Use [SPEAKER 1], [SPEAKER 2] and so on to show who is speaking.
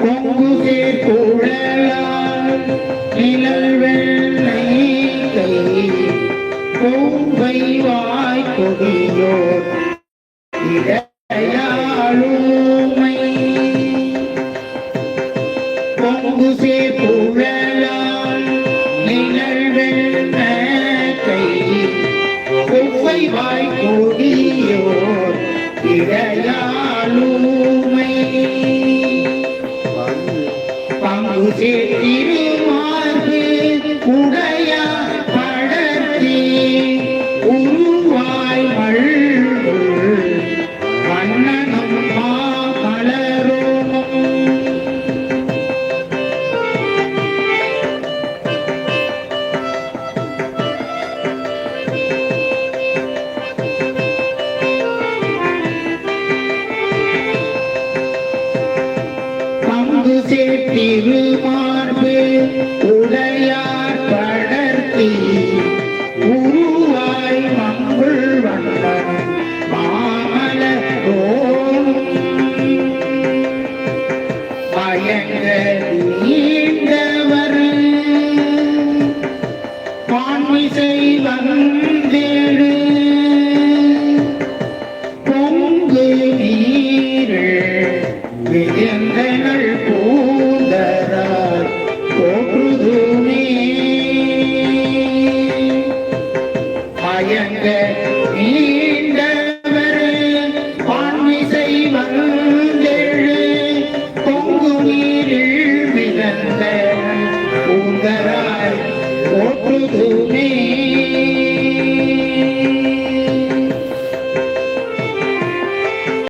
[SPEAKER 1] பொங்கு சேர் குழலால் நிழல் வெள்ளை கை கொம்பை வாய் கொடியோர் இடையாளுமை. பொங்கு குழலால் நிழல் வெள்ளை கை வாய் கொடியோர் இடையாளுமை. உருவாய் மள்ளுள் மன்னனும் மாமலரும் பங்கு சேர்த்திருமார்பு உடையார் படர்த்தி உருவாய் மங்குள் வண்ணன் மாமலரோனும் பயங்க நீண்டவர் பான்மிசை வந்தேடு Hey.